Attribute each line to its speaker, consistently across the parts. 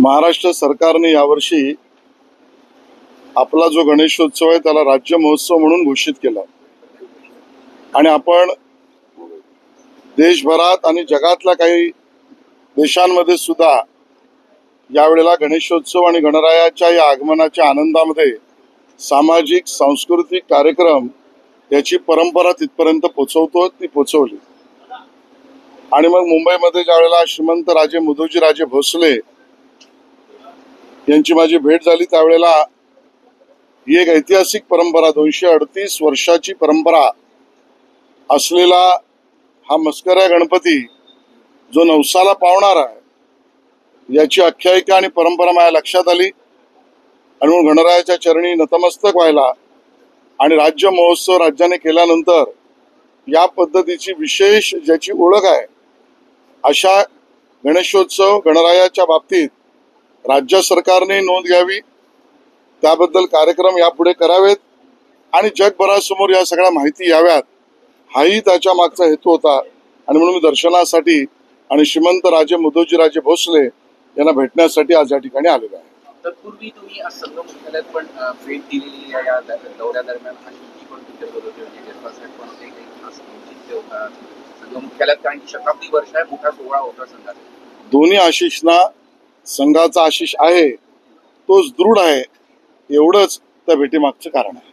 Speaker 1: महाराष्ट्र सरकारने यावर्षी आपला जो गणेशोत्सव आहे त्याला राज्य महोत्सव म्हणून घोषित केला. आणि आपण देशभरात आणि जगातल्या काही देशांमध्ये सुद्धा यावेळेला गणेशोत्सव आणि गणरायाच्या या आगमनाच्या आनंदामध्ये सामाजिक सांस्कृतिक कार्यक्रम याची परंपरा तिथपर्यंत पोचवतो ती पोचवली. आणि मग मुंबईमध्ये ज्यावेळेला श्रीमंत राजे मुदोजी राजे भोसले यांची माझी भेट झाली त्यावेळेला. ही एक ऐतिहासिक परंपरा दोनशे अडतीस वर्षाची परंपरा असलेला हा मस्कऱ्या गणपती जो नवसाला पावणार आहे याची आख्यायिका आणि परंपरा माझ्या लक्षात आली. आणि म्हणून गणरायाच्या चरणी नतमस्तक व्हायला आणि राज्य महोत्सव राज्याने केल्यानंतर या पद्धतीची विशेष ज्याची ओळख आहे अशा गणेशोत्सव गणरायाच्या बाबतीत राज्य सरकारने नोंद घ्यावी. त्याबद्दल कार्यक्रम यापुढे करावेत. आणि जगभरासमोर या सगळ्या माहिती याव्यात. हाही त्याच्या मागचा हेतू होता. आणि म्हणून मी दर्शनासाठी आणि श्रीमंत राजे मुदोजी राजे भोसले यांना भेटण्यासाठी आज या ठिकाणी आलेलो आहे.
Speaker 2: तत्पूर्वी तुम्ही आज संघ मुख्यालयात पण अ, भेट दिलेली आहे. या द- दौऱ्यादरम्यान आशिषजी पण तुमच्यासोबत होते जयपाल साहेब पण होते काही खास औचित्य होता. संघ मुख्यालयात कारण की शताब्दी वर्ष आहे. मोठा सोहळा होता संघाचा.
Speaker 1: दोन्ही आशिषना संघाचा आशिष आहे तोच दृढ आहे एवढंच त्या भेटीमागचं कारण आहे.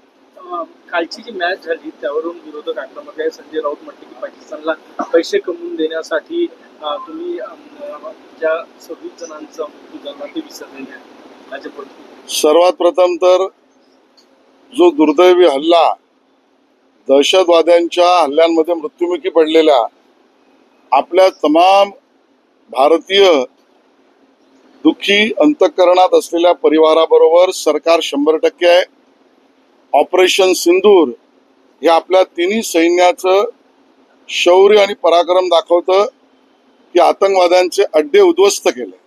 Speaker 3: कालची जी मॅच झाली त्यावरून विरोधक आक्रमक आहे. संजय राऊत म्हटले की पाकिस्तानला पैसे कमवून देण्यासाठी तुम्ही ज्या सव्वीस जणांचा मृत्यू झाला ते विसरलेले
Speaker 1: सर्वात प्रथम तर जो दुर्दैवी हल्ला दहशतवाद्यांच्या हल्ल्यांमध्ये मृत्युमुखी पडलेल्या आपल्या तमाम भारतीय दुःखी अंतःकरणात असलेल्या परिवाराबरोबर सरकार शंभर टक्के आहे. ऑपरेशन सिंदूर हे आपल्या तिन्ही सैन्याचं शौर्य आणि पराक्रम दाखवतं की आतंकवाद्यांचे अड्डे उद्ध्वस्त केले.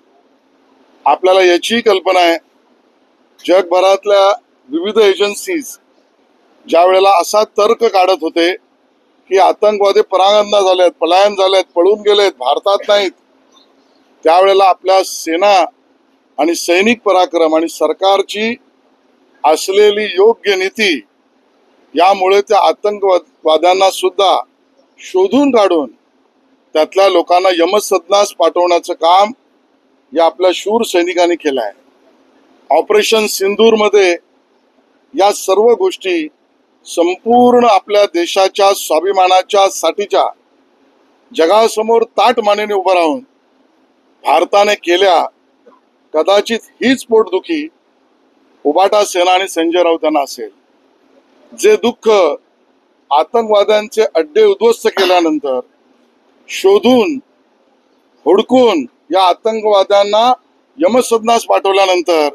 Speaker 1: आपल्याला याची कल्पना आहे. जगभरातल्या विविध एजन्सीज ज्या वेळेला असा तर्क काढत होते की आतंकवादी परांगंदा झालेत पलायन झालेत पळून गेलेत भारतात नाहीत त्यावेळेला आपल्या सेना आणि सैनिक पराक्रम आणि सरकारची असलेली योग्य नीती यामुळे त्या आतंकवाद्यांना सुद्धा शोधून काढून त्यातल्या लोकांना यमसदनास पाठवण्याचं काम या आपल्या शूर सैनिकांनी केलं आहे. ऑपरेशन सिंदूरमध्ये या सर्व गोष्टी संपूर्ण आपल्या देशाच्या स्वाभिमानाच्या साठीच्या जगासमोर ताट मानेने उभं राहून भारताने केल्या कदाचित हीच पोटदुखी उबाटा सेना आणि संजय राऊत यांना असेल. जे दुःख आतंकवाद्यांचे अड्डे उद्ध्वस्त केल्यानंतर शोधून हुडकून या आतंकवाद्यांना यमसदनास पाठवल्यानंतर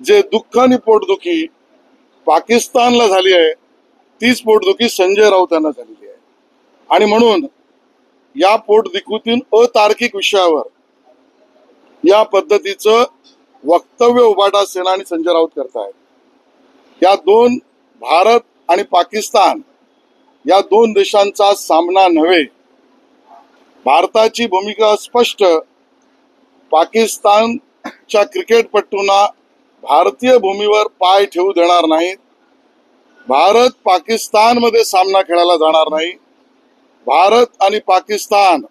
Speaker 1: जे दुःख आणि पोटदुखी पाकिस्तानला झाली आहे तीच पोटदुखी संजय राऊत यांना झालेली आहे. आणि म्हणून या पोटदुखीतून अतार्किक विषयावर या पद्धतीचं वक्तव्य उभाटा सेना आणि संजय राऊत करतायत. या दोन भारत आणि पाकिस्तान या दोन देशांचा सामना नव्हे. भारताची भूमिका स्पष्ट पाकिस्तानच्या क्रिकेटपटूंना भारतीय भूमीवर पाय ठेवू देणार नाहीत. भारत पाकिस्तानमध्ये सामना खेळायला जाणार नाही. भारत आणि पाकिस्तान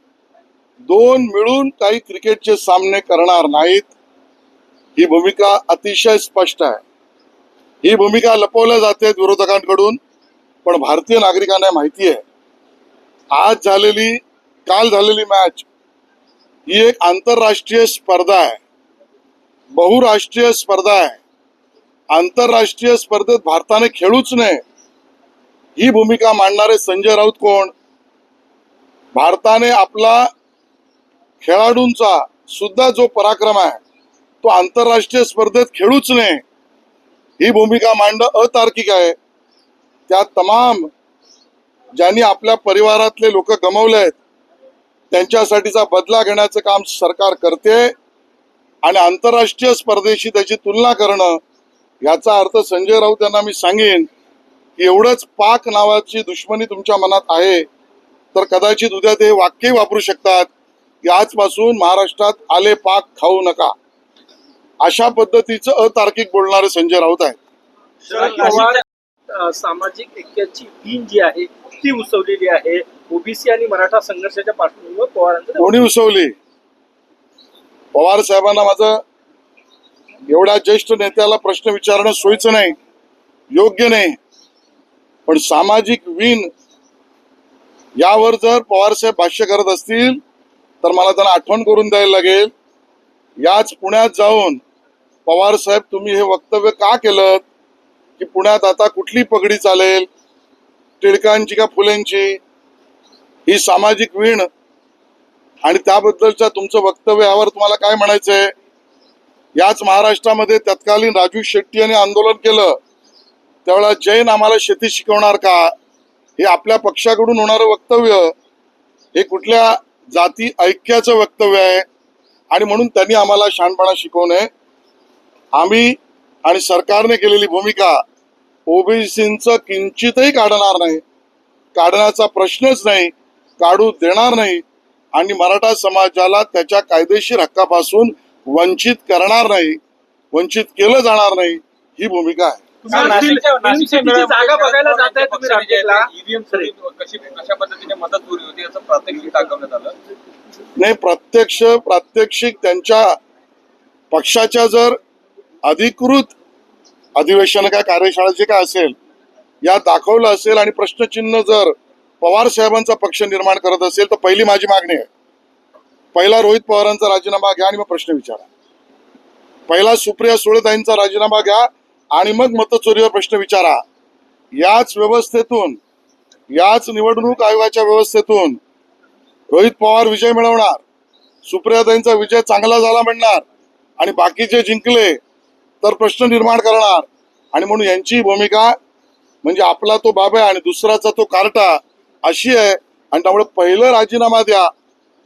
Speaker 1: दोन मिळून काही क्रिकेटचे सामने करणार नाहीत. ही भूमिका अतिशय स्पष्ट आहे. ही भूमिका लपवल्या जाते विरोधकांकडून पण भारतीय नागरिकांना माहिती आहे आज झालेली काल झालेली मॅच ही एक आंतरराष्ट्रीय स्पर्धा आहे. बहुराष्ट्रीय स्पर्धा आहे. आंतरराष्ट्रीय स्पर्धेत भारताने खेळूच नये. ही भूमिका मांडणारे संजय राऊत कोण? भारताने आपला खेळाडूंचा सुद्धा जो पराक्रम आहे तो आंतरराष्ट्रीय स्पर्धेत खेळूच नये ही भूमिका मांडणं अतार्किक आहे. त्या तमाम ज्यांनी आपल्या परिवारातले लोक गमावले आहेत त्यांच्यासाठीचा बदला घेण्याचं काम सरकार करते आणि आंतरराष्ट्रीय स्पर्धेशी त्याची तुलना करणं याचा अर्थ संजय राऊत यांना मी सांगेन की एवढंच पाक नावाची दुश्मनी तुमच्या मनात आहे तर कदाचित उद्या ते वाक्यही वापरू शकतात. की आजपासून महाराष्ट्रात आले पाक खाऊ नका. अशा पद्धतीचं अतार्किक बोलणारे संजय राऊत आहेत.
Speaker 3: सामाजिक ऐक्याची वीण जी आहे ती उसवलेली आहे. ओबीसी आणि मराठा संघर्षाच्या पार्श्वभूमीवर पवारांचं
Speaker 1: कोणी उसवली? पवार साहेबांना माझं एवढ्या ज्येष्ठ नेत्याला प्रश्न विचारणं सोयीचं नाही योग्य नाही. पण सामाजिक वीण यावर जर पवार साहेब भाष्य करत असतील तर मला त्यांना आठवण करून द्यायला लागेल. याच पुण्यात जाऊन पवार साहेब तुम्ही हे वक्तव्य का केलं की पुण्यात आता कुठली पगडी चालेल? टिळकांची का फुलेंची ही सामाजिक वीण. आणि त्याबद्दलच्या तुमचं वक्तव्य यावर तुम्हाला काय म्हणायचंय? याच महाराष्ट्रामध्ये तत्कालीन राजू शेट्टी यांनी आंदोलन केलं. त्यावेळेला जैन आम्हाला शेती शिकवणार का? हे आपल्या पक्षाकडून होणारं वक्तव्य. हे कुठल्या जाती ऐक्याचं वक्तव्य आहे. आणि म्हणून त्यांनी आम्हाला शहाणपणा शिकवू नये. आम्ही आणि सरकारने केलेली भूमिका ओबीसींचं किंचितही काढणार नाही. काढण्याचा प्रश्नच नाही. काढू देणार नाही. आणि मराठा समाजाला त्याच्या कायदेशीर हक्कापासून वंचित करणार नाही. वंचित केलं जाणार नाही. ही भूमिका आहे.
Speaker 3: जागा बघायला जाताय तुम्ही रामटेकला
Speaker 4: ईव्हीएम कशी कशा पद्धतीने मदत चोरी होती याचं प्रात्यक्षिक दाखवण्यात आलं?
Speaker 1: नाही प्रत्यक्ष प्रात्यक्षिक त्यांच्या पक्षाच्या जर अधिकृत अधिवेशन काय कार्यशाळा जे काय असेल या दाखवलं असेल आणि प्रश्नचिन्ह जर पवार साहेबांचा पक्ष निर्माण करत असेल तर पहिली माझी मागणी आहे. पहिला रोहित पवारांचा राजीनामा घ्या आणि मग प्रश्न विचारा. पहिला सुप्रिया सुळेताईंचा राजीनामा घ्या आणि मग मतचोरीवर प्रश्न विचारा. याच व्यवस्थेतून याच निवडणूक आयोगाच्या व्यवस्थेतून रोहित पवार विजय मिळवणार सुप्रियाताईंचा विजय चांगला झाला म्हणणार आणि बाकीचे जिंकले तर प्रश्न निर्माण करणार. आणि म्हणून यांची भूमिका म्हणजे आपला तो बाबा आणि दुसराचा तो कार्टा अशी आहे. आणि त्यामुळे पहिलं राजीनामा द्या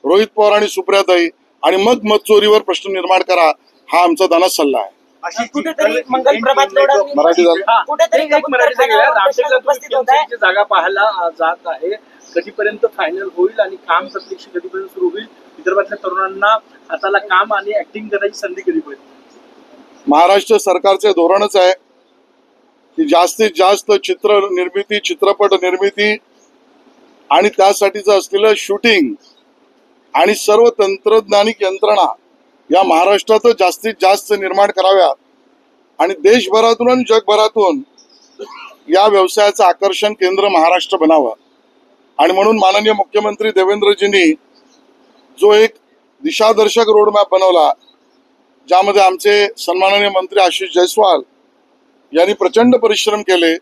Speaker 1: रोहित पवार आणि सुप्रियाताई आणि मग मतचोरीवर प्रश्न निर्माण करा. हा आमचा दाना सल्ला आहे.
Speaker 5: कुठेतरी मंगल प्रभात लोढांनी
Speaker 1: मराठी झालं
Speaker 3: हा.
Speaker 5: कुठेतरी उपस्थित होत आहे.
Speaker 3: PMC ची जागा पाहायला जात आहे कधीपर्यंत फायनल होईल आणि काम प्रत्यक्ष कधीपर्यंत सुरू होईल विदर्भातल्या तरुणांना हाताला काम आणि ऍक्टिंग करायची संधी कधी होईल
Speaker 1: महाराष्ट्र सरकारचे धोरणच आहे की जास्तीत जास्त चित्र निर्मिती चित्रपट निर्मिती आणि त्यासाठीचं असलेलं शूटिंग आणि सर्व तंत्रज्ञानिक यंत्रणा या महाराष्ट्रात जास्तीत जास्त निर्माण कराव्यात आणि देशभरातून आणि जगभरातून या व्यवसायाचं आकर्षण केंद्र महाराष्ट्र बनावं. आणि म्हणून माननीय मुख्यमंत्री देवेंद्रजींनी जो एक दिशादर्शक रोडमॅप बनवला ज्यामध्ये आमचे सन्माननीय मंत्री आशिष जयस्वाल यांनी प्रचंड परिश्रम केले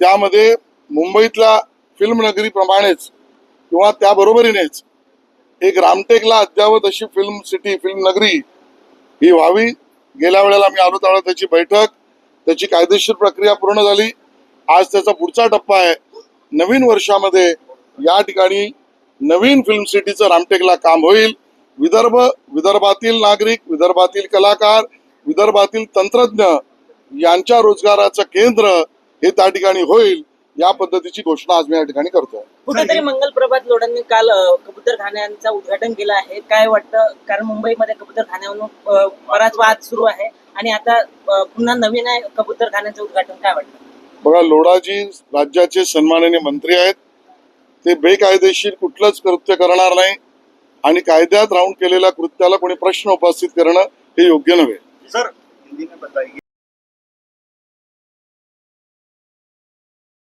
Speaker 1: त्यामध्ये मुंबईतल्या फिल्म नगरीप्रमाणेच किंवा त्याबरोबरीनेच एक रामटेकला अद्यावत अशी फिल्म सिटी फिल्म नगरी ही व्हावी. गेल्या वेळेला मी आलो त्यावेळेला त्याची बैठक त्याची कायदेशीर प्रक्रिया पूर्ण झाली. आज त्याचा पुढचा टप्पा आहे. नवीन वर्षामध्ये या ठिकाणी नवीन फिल्म सिटीचं रामटेकला काम होईल. विदर्भ विदर्भातील नागरिक विदर्भातील कलाकार विदर्भातील तंत्रज्ञ यांच्या रोजगाराचं केंद्र हे त्या ठिकाणी होईल. या पद्धतीची घोषणा आज मी या ठिकाणी करतोय.
Speaker 5: कुठेतरी मंगल प्रभात लोढांनी काल अ, कबूतर खान्यांचं उद्घाटन केलं आहे. काय वाटतं? कारण मुंबईमध्ये कबूतर खाण्यावरून अ, बराच वाद सुरू आहे. आणि आता पुन्हा नवीन आहे कबूतर खाण्याचं उद्घाटन. काय वाटतं?
Speaker 1: बघा लोढाजी राज्याचे सन्माननीय मंत्री आहेत. ते बेकायदेशीर कुठलंच कृत्य करणार नाही. आणि कायद्यात राहून केलेल्या कृत्याला कोणी प्रश्न उपस्थित करणं हे योग्य नव्हे.
Speaker 4: सर हिंदी में बताइए.